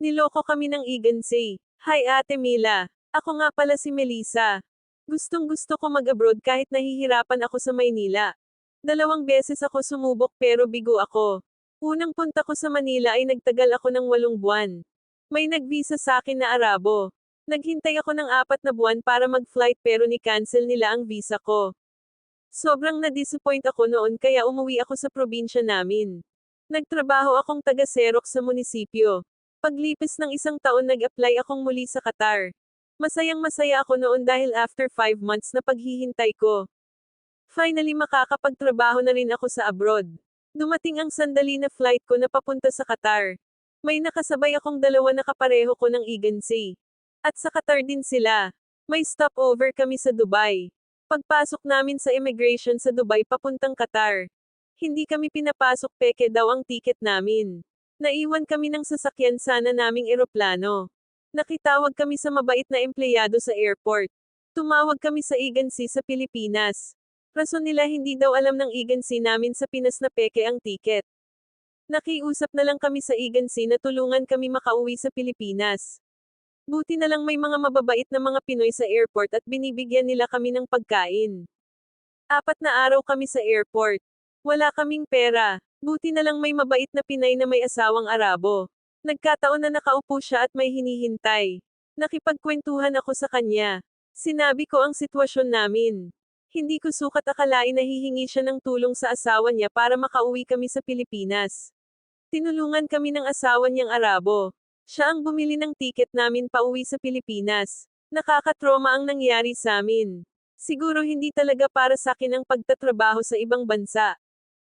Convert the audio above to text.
Niloko kami ng agency. Hi Ate Mila. Ako nga pala si Melissa. Gustong gusto ko mag-abroad kahit nahihirapan ako sa Maynila. Dalawang beses ako sumubok pero bigo ako. Unang punta ko sa Manila ay nagtagal ako ng walong buwan. May nag-visa sa akin na Arabo. Naghintay ako ng apat na buwan para mag-flight pero ni-cancel nila ang visa ko. Sobrang na-disappoint ako noon kaya umuwi ako sa probinsya namin. Nagtrabaho akong taga-Xerox sa munisipyo. Paglipas ng isang taon nag-apply akong muli sa Qatar. Masayang masaya ako noon dahil after 5 months na paghihintay ko. Finally makakapagtrabaho na rin ako sa abroad. Dumating ang sandali na flight ko na papunta sa Qatar. May nakasabay akong dalawa na kapareho ko ng agency. At sa Qatar din sila. May stopover kami sa Dubai. Pagpasok namin sa immigration sa Dubai papuntang Qatar. Hindi kami pinapasok peke daw ang ticket namin. Naiwan kami ng sasakyan sana naming eroplano. Nakitawag kami sa mabait na empleyado sa airport. Tumawag kami sa agency sa Pilipinas. Rason nila hindi daw alam ng agency namin sa Pinas na peke ang ticket. Nakiusap na lang kami sa agency na tulungan kami makauwi sa Pilipinas. Buti na lang may mga mababait na mga Pinoy sa airport at binibigyan nila kami ng pagkain. Apat na araw kami sa airport. Wala kaming pera. Buti na lang may mabait na Pinay na may asawang Arabo. Nagkataon na nakaupo siya at may hinihintay. Nakipagkwentuhan ako sa kanya. Sinabi ko ang sitwasyon namin. Hindi ko sukat akalain na hihingi siya ng tulong sa asawa niya para makauwi kami sa Pilipinas. Tinulungan kami ng asawa niyang Arabo. Siya ang bumili ng tiket namin pauwi sa Pilipinas. Nakakatroma ang nangyari sa amin. Siguro hindi talaga para sa akin ang pagtatrabaho sa ibang bansa.